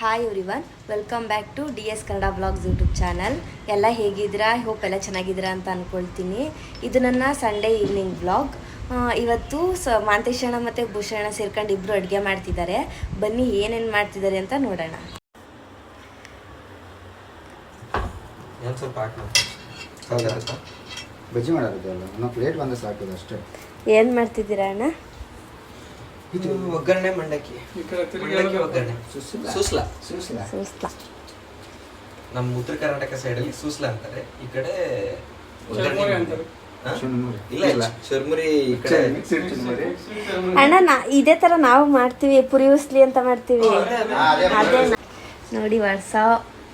Hi everyone welcome back to D S Kannada blogs YouTube channel ಎಲ್ಲ ಹೇಗಿದ್ದೀರಾ? I hope ಎಲ್ಲ ಚೆನ್ನಾಗಿದ್ದೀರಾ ಅಂತ ಅಂದ್ಕೊಳ್ತೀನಿ ಇದು ನನ್ನ ಸಂಡೇ ಈವ್ನಿಂಗ್ ಬ್ಲಾಗ್ ಇವತ್ತು ಸ ಮಾಂತೇಶಣ್ಣ ಮತ್ತು ಭೂಷಣ ಸೇರ್ಕೊಂಡು ಇಬ್ಬರು ಅಡುಗೆ ಮಾಡ್ತಿದ್ದಾರೆ. ಬನ್ನಿ ಏನೇನು ಮಾಡ್ತಿದ್ದಾರೆ ಅಂತ ನೋಡೋಣ. ಏನ್ ಬಜ್ಜಿ ಮಾಡೋದು ಅಲ್ಲ ನಾವು ಪ್ಲೇಟ್ ಬಂದ ಸಾಕೋದು ಅಷ್ಟೇ. ಏನು ಮಾಡ್ತಿದ್ದೀರಾ ಅಣ್ಣ? ಇದು ಒಗ್ಗರಣೆ ಮಂಡಕ್ಕಿ. ಮಂಡಕ್ಕಿ ಒಗ್ಗರಣೆ. ಸುಸ್ಲಾ. ಸೂಸ್ಲ. ಸೂಸ್ಲ. ಸೂಸ್ಲ. ನಮ್ಮ ಉತ್ತರ ಕರ್ನಾಟಕ ಸೈಡಲ್ಲಿ ಸೂಸ್ಲ ಅಂತಾರೆ. ಈ ಕಡೆ. ಅಣ್ಣ ನಾ ಇದೇ ತರ ನಾವು ಮಾಡ್ತೀವಿ. ಪುರಿ ಉಸ್ಲಿ ಅಂತ ಮಾಡ್ತೀವಿ. ಅದೇ, ನೋಡಿ ವರ್ಷ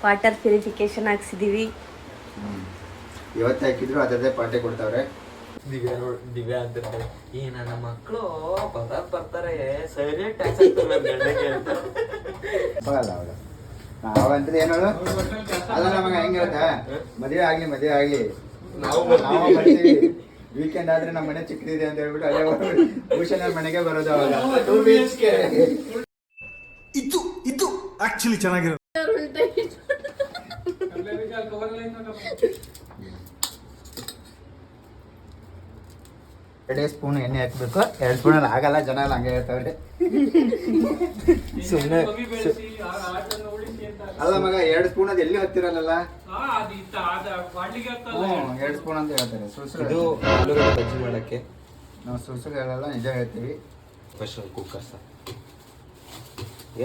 ವಾಟರ್ ಪ್ಯೂರಿಫಿಕೇಶನ್ ಹಾಕ್ಸಿದೀವಿ. ಇವತ್ತು ಇವತ್ತೇ ಹಾಕಿದ್ರು ಅದರದೇ ಪಾಠ ಕೊಡ್ತಾವ್ರೆ. ದಿವ್ಯಾ ನೋಡ್ ದಿವ್ಯಾ ಅಂತಿರ್ತಾರೆ ಈ ನನ್ನ ಮಕ್ಕಳು ಪದ ಬರ್ತಾರೆ. ಸರಿ ಟ್ಯಾಕ್ಸ್ ಅಂತ. ನಾವಂದ್ರೆ ಏನು ಅಲ್ಲ ನಮಗೆ ಹೆಂಗಿರುತ್ತೆ? ಮದುವೆ ಆಗ್ಲಿ ಮದುವೆ ಆಗ್ಲಿ. ನಾವು ನಾವು ಬರ್ತೀವಿ. ವೀಕೆಂಡ್ ಆದ್ರೆ ನಮ್ಮ ಮನೆ ಚಿಕ್ಕದಿದೆ ಅಂತ ಹೇಳ್ಬಿಟ್ಟು ಅಲ್ಲೇ ಭೂಷಣ ಮನೆಗೆ ಬರೋದು ಅವಾಗ. ಇದು ಇದು ಆಕ್ಚುಲಿ ಚೆನ್ನಾಗಿರೋದು. ಎರಡೇ ಸ್ಪೂನ್ ಎಣ್ಣೆ ಹಾಕ್ಬೇಕು. ಎರಡು ಸ್ಪೂನಲ್ಲಿ ಆಗಲ್ಲ ಜನ ಎಲ್ಲ ಹಂಗೆ ಹೇಳ್ತಾವ್ರೆ. ಸುಮ್ಮನೆ ಅಲ್ಲ ಮಗ ಎರಡು ಸ್ಪೂನ್ ಅದು ಎಲ್ಲಿ ಹತ್ತಿರಲ್ಲ ಹ್ಞೂ ಎರಡು ಸ್ಪೂನ್ ಅಂತ ಹೇಳ್ತಾರೆ. ಸುಸು ಇದು ಆಲೂಗಡ್ಡೆ ಬಜ್ಜಿ ಮಾಡಕ್ಕೆ. ನಾವು ಸುಳ್ಸುಳು ಹೇಳಲ್ಲ ನಿಜ ಹೇಳ್ತೀವಿ. ಸ್ಪೆಷಲ್ ಕುಕ್ಕರ್ಸ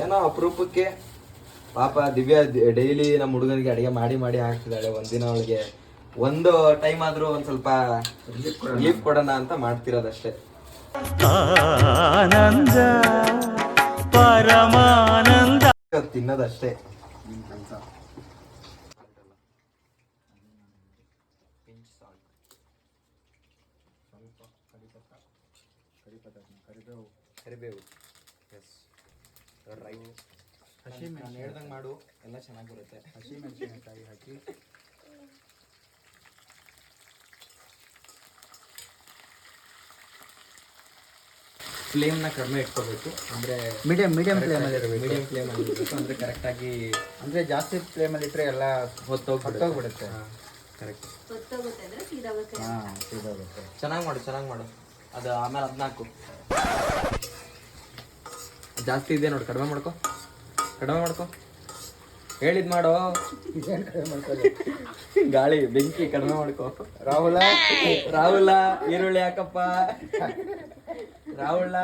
ಏನೋ ಅಪರೂಪಕ್ಕೆ ಪಾಪ ದಿವ್ಯಾ ಡೈಲಿ ನಮ್ಮ ಹುಡುಗನಿಗೆ ಅಡುಗೆ ಮಾಡಿ ಮಾಡಿ ಹಾಕ್ತಿದ್ದಾಳೆ. ಒಂದಿನ ಅವಳಿಗೆ ಒಂದು ಟೈಮ್ ಆದ್ರೂ ಒಂದ್ ಸ್ವಲ್ಪ ರಿಲೀಫ್ ಕೊಡೋಣ. ಅಂತ ಮಾಡ್ತಿರೋದಷ್ಟೇ. ಆನಂದ ಪರಮಾನಂದ. ತಿನ್ನೋದಷ್ಟೇ. ಕರಿಬೇವು. ಎಸ್ ರೈಟ್ ಹಸಿ ನಾನು ಹೇಳ್ದಂಗೆ ಮಾಡು. ಎಲ್ಲ ಚೆನ್ನಾಗಿ ಬರುತ್ತೆ ಹಸಿ ಮೆಣಸಿನಕಾಯಿ ಹಾಕಿ. ಫ್ಲೇಮ್ನ ಕಡಿಮೆ ಇಟ್ಕೋಬೇಕು. ಅಂದರೆ ಮೀಡಿಯಂ ಮೀಡಿಯಂ ಫ್ಲೇಮಲ್ಲಿ ಇರಬೇಕು ಮೀಡಿಯಂ ಫ್ಲೇಮಲ್ಲಿ ಇರಬೇಕು ಅಂದರೆ ಕರೆಕ್ಟಾಗಿ ಅಂದರೆ ಜಾಸ್ತಿ ಫ್ಲೇಮಲ್ಲಿ ಇಟ್ಟರೆ ಎಲ್ಲ ಹೊತ್ತೋಗ್ಬಿಡುತ್ತೆ. ಹೊತ್ತೋಗ್ಬಿಡುತ್ತೆ ಕರೆಕ್ಟ್ ಹಾಂ ಸೀದೋಗುತ್ತೆ ಚೆನ್ನಾಗಿ ಮಾಡು ಚೆನ್ನಾಗಿ ಮಾಡು. ಅದು ಆಮೇಲೆ ಹದಿನಾಲ್ಕು. ಜಾಸ್ತಿ ಇದೆ ನೋಡಿ ಕಡಿಮೆ ಮಾಡ್ಕೊ. ಕಡಿಮೆ ಮಾಡ್ಕೊ. ಹೇಳಿದ್ ಮಾಡೋ. ಗಾಳಿ ಬೆಂಕಿ ಕಡಿಮೆ ಮಾಡ್ಕೋ. ರಾಹುಲ? ರಾಹುಲ ಈರುಳ್ಳಿ ಹಾಕಪ್ಪ. ರಾಹುಲ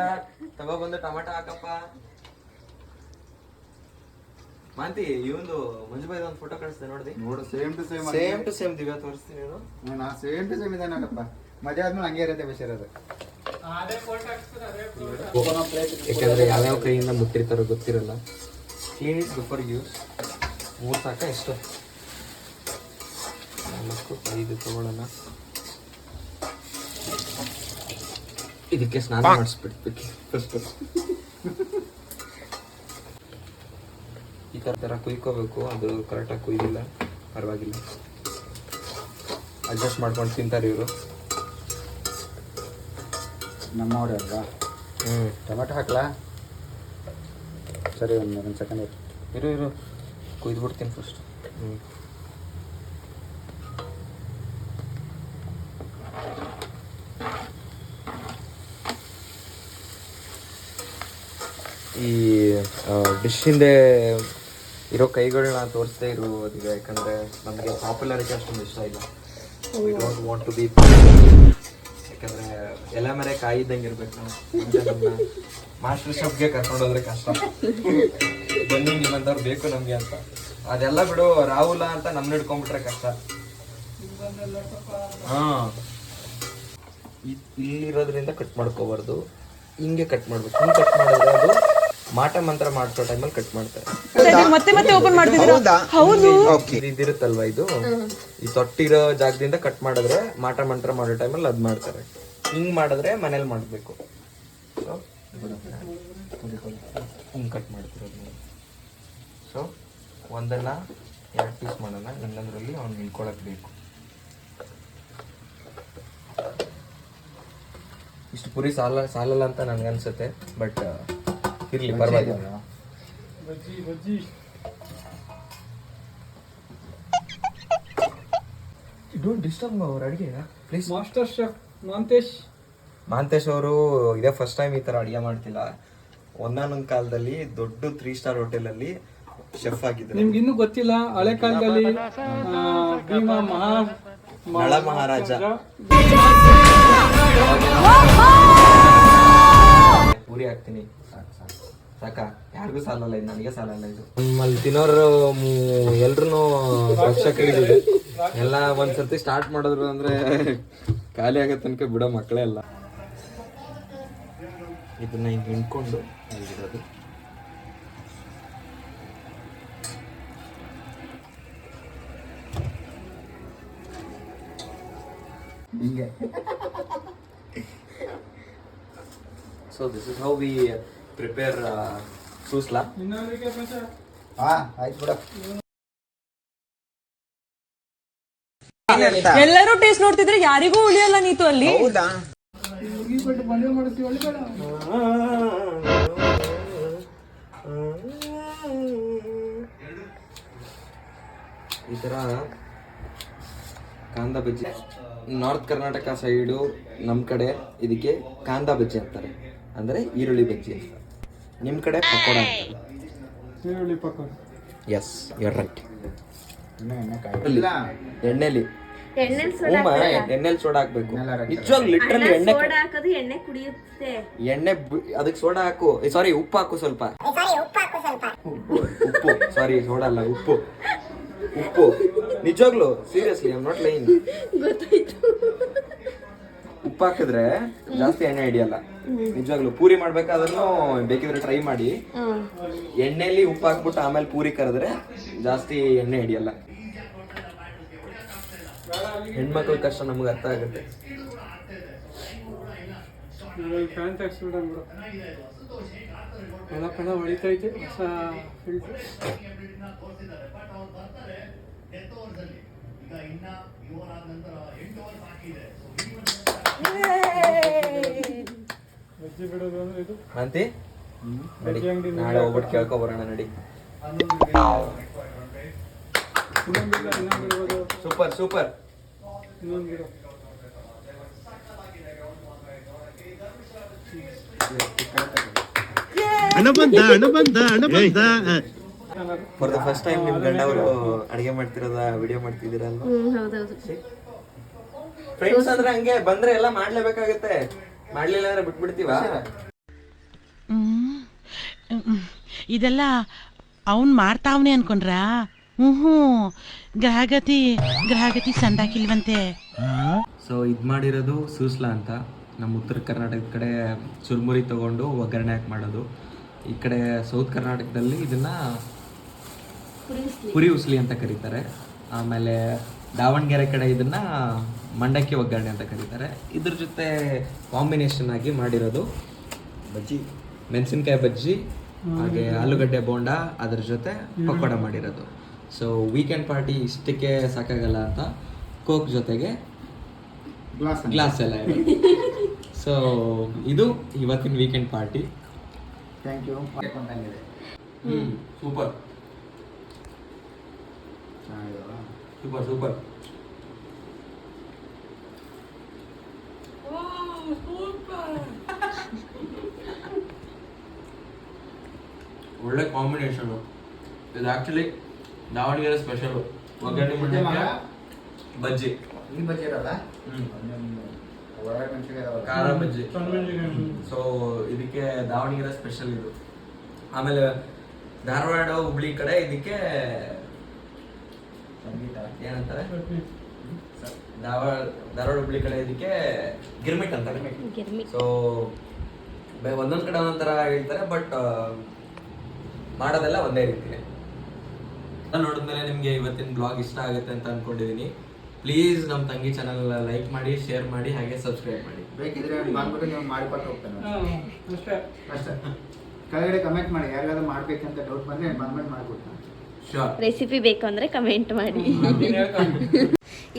ತಗೊಬಂದು ಟೊಮೆಟೊ ಹಾಕಪ್ಪ. ಮಾಂತಿ ಇವಂದು ಮಂಜುಬಾಯಿ ಒಂದು ಫೋಟೋ ಕಳಿಸ್ದೆ ನೋಡಿ ನೋಡು same to same same to same Divya ತೋರಿಸ್ತೀನಿ ಇದು ನಾ ಸೇಮ್ ಟು ಸೇಮ್ ಇದೆ ನೋಡಪ್ಪ. ಮದುವೆ ಆದ್ಮೇಲೆ ಹಂಗೆ ಇರುತ್ತೆ ಬೇಸಿರೋದು ಯಾಕಂದ್ರೆ ಯಾವ್ಯಾವ ಕೈಯಿಂದ ಮುಟ್ಟಿರ್ತಾರೋ ಗೊತ್ತಿರಲ್ಲ. ಕ್ಲೀನ್ ಇಟ್ ಬಿಫೋರ್ ಯೂಸ್ ಮೂರು ಸಾಕ ಎಷ್ಟು? ನಾಲ್ಕು ಐದು ತಗೊಳ್ಳೋಣ. ಇದಕ್ಕೆ ಸ್ನಾನ ಮಾಡಿಸ್ಬಿಡ್ಬೇಕು ಫಸ್ಟ್ ಈ ಥರ ಥರ ಕುಯ್ಕೋಬೇಕು ಅದು ಕರೆಕ್ಟಾಗಿ ಕುಯ್ದಿಲ್ಲ ಪರವಾಗಿಲ್ಲ. ಅಡ್ಜಸ್ಟ್ ಮಾಡ್ಕೊಂಡು ತಿಂತಾರೆ ಇವರು. ನಮ್ಮವ್ರೆ ಅಲ್ವಾ? ಹ್ಞೂ ಟೊಮೆಟೊ ಹಾಕ್ಲಾ? ಸರಿ ಒಂದು ಒಂದು ಸೆಕೆಂಡ್ ಇರು. ಇರು ಇರು. ಕುಯ್ದು ಬಿಡ್ತೀನಿ ಫಸ್ಟ್ ಹ್ಞೂ ಡಿಶ್ ಹಿಂದೆ ಇರೋ ಕೈಗಳನ್ನ ತೋರಿಸದೇ ಇರುವುದು ಯಾಕಂದರೆ ನಮಗೆ ಪಾಪ್ಯುಲಾರಿಟಿ ಅಷ್ಟೊಂದು ಇಷ್ಟ ಇಲ್ಲ. We don't want to be ಯಾಕಂದರೆ ಎಲೆ ಮರೆ ಕಾಯಿ ಇದ್ದಂಗೆ ಇರ್ಬೇಕು ನಾವು. ಮಾಸ್ಟರ್ ಶೆಫ್ಗೆ ಕರ್ಕೊಂಡೋದ್ರೆ ಕಷ್ಟ. ಬನ್ನಿ ನಿಮ್ಮಂಥವ್ರು ಬೇಕು ನಮಗೆ ಅಂತ. ಅದೆಲ್ಲ ಬಿಡು ರಾಹುಲ ಅಂತ ನಮ್ಮ ಹಿಡ್ಕೊಂಡ್ಬಿಟ್ರೆ ಕಷ್ಟ. ಹಾ. ಇಲ್ಲಿರೋದ್ರಿಂದ ಕಟ್ ಮಾಡ್ಕೋಬಾರ್ದು. ಹಿಂಗೆ ಕಟ್ ಮಾಡ್ಬೇಕು. ಹಿಂಗೆ ಕಟ್ ಮಾಡಿದ್ರೆ ಅದು ಮಾಟ ಮಂತ್ರ ಮಾಡ್ಸೋ ಟೈಮಲ್ಲಿ ಕಟ್ ಮಾಡ್ತಾರೆ. ಮತ್ತೆ ಮತ್ತೆ ಓಪನ್ ಮಾಡ್ತಿದ್ದೀರಾ? ಹೌದು? ಇದು ಇದಿರುತ್ತಲ್ವಾ ಇದು? ಈ ತೊಟ್ಟಿರೋ ಜಾಗದಿಂದ ಕಟ್ ಮಾಡಿದ್ರೆ ಮಾಟ ಮಂತ್ರ ಮಾಡೋ ಟೈಮಲ್ಲಿ ಅದ್ ಮಾಡ್ತಾರೆ. ಹಿಂಗ್ ಮಾಡಿದ್ರೆ ಮನೇಲಿ ಮಾಡಬೇಕು. ಹಿಂಗ್ ಕಟ್ ಮಾಡ್ತಿರೋದು ನೀವು. ಸೊ ಒಂದನ್ನ ಎರಡು ಪೀಸ್ ಮಾಡೋಣ. ಇನ್ನೊಂದ್ರಲ್ಲಿ ಅವ್ನು ನಿಂತ್ಕೊಳಕ್ ಬೇಕು. ಇಷ್ಟು ಪುರಿ ಸಾಲ ಸಾಲಲ್ಲ ಅಂತ ನನಗನ್ಸುತ್ತೆ ಬಟ್ ಇರಲಿ ಪರವಾಗಿಲ್ಲ. ಬಜ್ಜಿ ಬಜ್ಜಿ ಡೋಂಟ್ ಡಿಸ್ಟರ್ಬ್ ಅವ್ರ ಅಡುಗೆ. Please master chef Manthesh Manthesh ಅವರು ಇದೇ ಫಸ್ಟ್ ಟೈಮ್ ಈ ಥರ ಅಡುಗೆ ಮಾಡ್ತಿಲ್ಲ. ಒಂದಾನೊಂದು ಕಾಲದಲ್ಲಿ ದೊಡ್ಡ ತ್ರೀ ಸ್ಟಾರ್ ಹೋಟೆಲಲ್ಲಿ ಶೆಫ್ ಆಗಿದ್ರು ನಿಮ್ಗೆ ಇನ್ನೂ ಗೊತ್ತಿಲ್ಲ ಹಳೆ ಕಾಲದಲ್ಲಿ ಭೀಮಾ ಮಹಾ ಮಳ ಮಹಾರಾಜ. ಪೂರಿ ಹಾಕ್ತೀನಿ. ಸಾಕು ಸಾಕು. ಯಾರಿಗೂ ಸಾಲಲ್ಲ ಇದು ನನಗೆ ಸಾಲಲ್ಲ ಇದು. ನಮ್ಮಲ್ಲಿ ತಿನ್ನೋರು ಎಲ್ರು ರಕ್ಷಕರಿದ್ದೀವಿ ಎಲ್ಲ ಒಂದ್ಸರ್ತಿ ಸ್ಟಾರ್ಟ್ ಮಾಡಿದ್ರು ಅಂದ್ರೆ ಖಾಲಿ ಆಗೋ ತನಕ ಬಿಡೋ ಮಕ್ಕಳೇ ಅಲ್ಲ ಇದನ್ನ ಹಿಂಗೆ ಹಿಂಡ್ಕೊಂಡು ಇರೋದು ಹಿಂಗೆ. So this is how we prepare susla ಹಾ ಆಯ್ತು ಬಿಡ. ಎಲ್ಲರೂ ಟೇಸ್ಟ್ ನೋಡ್ತಿದ್ರೆ ಯಾರಿಗೂ ಉಳಿಯಲ್ಲ ನೀತು ಅಲ್ಲಿ. ಹೌದಾ? ಈ ಥರ ಕಾಂದ ಬಜ್ಜಿ. ನಾರ್ತ್ ಕರ್ನಾಟಕ ಸೈಡು ನಮ್ಮ ಕಡೆ ಇದಕ್ಕೆ ಕಾಂದ ಬಜ್ಜಿ ಅಂತಾರೆ. ಅಂದರೆ ಈರುಳ್ಳಿ ಬಜ್ಜಿ ಅಂತ. ನಿಮ್ಮ ಕಡೆ ಪಕೋಡ ಈರುಳ್ಳಿ ಪಕೋಡ. ಎಸ್ ರೈಟ್ ಎಣ್ಣೆ ಕಾಯಿಲ್ಲ ಎಣ್ಣೆ ಎಣ್ಣೆಲಿ ಎಣ್ಣೆಲಿ. ಸೋಡಾ ಹಾಕ್ಬೇಕು. ನಿಜವಾಗ್ ಲಿಟ್ರಲಿ ಎಣ್ಣೆ ಎಣ್ಣೆ ಕುಡಿಯುತ್ತೆ. ಎಣ್ಣೆ ಅದಕ್ಕೆ ಸೋಡಾ ಹಾಕು. ಸಾರಿ ಉಪ್ಪು ಹಾಕು ಸ್ವಲ್ಪ. ಉಪ್ಪು ಸಾರಿ ಸೋಡಾ ಅಲ್ಲ ಉಪ್ಪು. ಉಪ್ಪು. ನಿಜವಾಗ್ಲು ಸೀರಿಯಸ್ಲಿ ಐಮ್ ನಾಟ್ ಲೈನ್ ಉಪ್ಪು ಹಾಕಿದ್ರೆ ಜಾಸ್ತಿ ಎಣ್ಣೆ ಹಿಡಿಯಲ್ಲ. ನಿಜವಾಗ್ಲು ಪೂರಿ ಮಾಡ್ಬೇಕಾದ್ರೂ ಬೇಕಿದ್ರೆ ಟ್ರೈ ಮಾಡಿ. ಎಣ್ಣೆಲಿ ಉಪ್ಪು ಹಾಕ್ಬಿಟ್ಟು ಆಮೇಲೆ ಪೂರಿ ಕರೆದ್ರೆ ಜಾಸ್ತಿ ಎಣ್ಣೆ ಹಿಡಿಯಲ್ಲ. ಹೆಣ್ಮಕ್ಳ ಕಷ್ಟ ನಮ್ಗೆ ಅರ್ಥ ಆಗುತ್ತೆ. ಫ್ಯಾನ್ ತೆಗ್ಸ್ಬಿಡೋಣ ಬಿಡು. ಪೆಳ ನಂತರ ಹೊಡಿತೈತೆ ಹೊಸ ಫಿಲ್ಟರ್ ಬಜ್ಜಿ ಬಿಡೋದು ಅಂದ್ರೆ ಇದು ನಡಿ ನಾಳೆ ಹೋಗ್ಬಿಟ್ಟು ಕೇಳ್ಕೊ ಬರೋಣ ನಡಿ. Super super. ಇನ್ನೊಂದಿರೋ for the first time ನಿಮ್ ಗಂಡ ಅವರು ಅಡಿಗೆ ಮಾಡ್ತಿರೋದ ವಿಡಿಯೋ ಮಾಡ್ತಿದ್ದೀರಲ್ವಾ ಹೌದೌದು. ಫ್ರೆಂಡ್ಸ್ ಅಂದ್ರೆ ಹಂಗೆ ಬಂದ್ರೆ ಎಲ್ಲ ಮಾಡ್ಲೇಬೇಕಾಗತ್ತೆ. ಮಾಡ್ಲಿಲ್ಲ ಅಂದ್ರೆ ಬಿಟ್ಬಿಡ್ತೀವ. ಇದೆಲ್ಲ ಅವನ್ ಮಾಡ್ತಾವ್ನೆ ಅನ್ಕೊಂಡ್ರ? ಹ್ಮ್ ಹ್ಞೂ ಗ್ರಹಗತಿ ಗ್ರಹಗತಿ ಸಂದಾಕಿಲ್ವಂತೆ. ಸೊ ಇದು ಮಾಡಿರೋದು ಸೂಸ್ಲಾ ಅಂತ. ನಮ್ಮ ಉತ್ತರ ಕರ್ನಾಟಕದ ಕಡೆ ಚುರ್ಮುರಿ ತಗೊಂಡು ಒಗ್ಗರಣೆ ಹಾಕಿ ಮಾಡೋದು. ಈ ಕಡೆ ಸೌತ್ ಕರ್ನಾಟಕದಲ್ಲಿ ಇದನ್ನ ಪುರಿ ಉಸ್ಲಿ ಅಂತ ಕರೀತಾರೆ. ಆಮೇಲೆ ದಾವಣಗೆರೆ ಕಡೆ ಇದನ್ನ ಮಂಡಕ್ಕಿ ಒಗ್ಗರಣೆ ಅಂತ ಕರೀತಾರೆ. ಇದ್ರ ಜೊತೆ ಕಾಂಬಿನೇಷನ್ ಆಗಿ ಮಾಡಿರೋದು ಬಜ್ಜಿ ಮೆಣಸಿನ್ಕಾಯಿ ಬಜ್ಜಿ ಹಾಗೆ ಆಲೂಗಡ್ಡೆ ಬೋಂಡ ಅದ್ರ ಜೊತೆ ಪಕೋಡ ಮಾಡಿರೋದು. ಸೊ ವೀಕೆಂಡ್ ಪಾರ್ಟಿ ಇಷ್ಟಕ್ಕೆ ಸಾಕಾಗಲ್ಲ ಅಂತ ಕೋಕ್ ಜೊತೆಗೆ ಗ್ಲಾಸ್ ಗ್ಲಾಸ್ ಎಲ್ಲ ಇದೆ ಸೊ ಇದು ಇವತ್ತಿನ weekend party thank you super. Super super. ಒಳ್ಳೆ ಕಾಂಬಿನೇಷನ್ ಇದು ಆಕ್ಚುಲಿ ದಾವಣಗೆರೆ ಸ್ಪೆಷಲ್ ಒಗ್ಗರಣೆ ಬಜ್ಜಿ. ಈ ಬಜ್ಜಿ ಇರಲ್ಲ. ಖಾರ ಬಜ್ಜಿ. ಸೊ ಇದಕ್ಕೆ ದಾವಣಗೆರೆ ಸ್ಪೆಷಲ್ ಇದು. ಆಮೇಲೆ ಧಾರವಾಡ ಹುಬ್ಳಿ ಕಡೆ ಇದಕ್ಕೆ ಏನಂತಾರೆ? ಧಾರವಾಡ ಧಾರವಾಡ ಹುಬ್ಳಿ ಕಡೆ ಇದಕ್ಕೆ ಗಿರ್ಮಿಟ್ ಅಂತಾರೆ. ಸೊ ಒಂದೊಂದ್ ಕಡೆ ಒಂದೊಂದ್ ತರ ಹೇಳ್ತಾರೆ ಬಟ್ ಮಾಡೋದೆಲ್ಲ ಒಂದೇ ರೀತಿ ನೋಡಿದ್ಮೇಲೆ ನಿಮಗೆ ಇವತ್ತಿನ ಬ್ಲಾಗ್ ಇಷ್ಟ ಆಗುತ್ತೆ ಅಂತ ಅನ್ಕೊಂಡಿದೀನಿ. ಪ್ಲೀಸ್ ನಮ್ಮ ತಂಗಿ ಚಾನಲ್ ಲೈಕ್ ಮಾಡಿ ಶೇರ್ ಮಾಡಿ ಹಾಗೆ ಸಬ್ಸ್ಕ್ರೈಬ್ ಮಾಡಿ. ಬೇಕಿದ್ರೆ ಬಂದ್ಬಿಟ್ಟು ನೀವು ಮಾಡಿಕೊಟ್ಟು ಹೋಗ್ತಾನೆ. ಅಷ್ಟೇ. ಅಷ್ಟೇ. ಕೆಳಗಡೆ ಕಮೆಂಟ್ ಮಾಡಿ ಯಾರಿಗಾದ್ರೂ ಮಾಡ್ಬೇಕಂತ ಡೌಟ್ ಬಂದ್ರೆ ಬಂದ್ಬಿಟ್ಟು ಮಾಡ್ಕೊಡ್ತಾನೆ. ರೆಸಿಪಿ ಬೇಕು ಅಂದರೆ ಕಮೆಂಟ್ ಮಾಡಿ.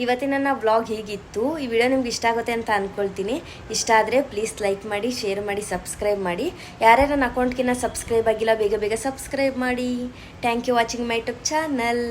ಇವತ್ತಿನ ನನ್ನ ವ್ಲಾಗ್ ಹೀಗಿತ್ತು. ಈ ವಿಡಿಯೋ ನಿಮ್ಗೆ ಇಷ್ಟ ಆಗುತ್ತೆ ಅಂತ ಅಂದ್ಕೊಳ್ತೀನಿ ಇಷ್ಟ ಆದರೆ ಪ್ಲೀಸ್ ಲೈಕ್ ಮಾಡಿ ಶೇರ್ ಮಾಡಿ ಸಬ್ಸ್ಕ್ರೈಬ್ ಮಾಡಿ. ಯಾರ್ಯಾರು ನನ್ನ ಅಕೌಂಟ್ಗಿನ್ನ ಸಬ್ಸ್ಕ್ರೈಬ್ ಆಗಿಲ್ಲ ಬೇಗ ಬೇಗ ಸಬ್ಸ್ಕ್ರೈಬ್ ಮಾಡಿ. Thank you watching my YouTube channel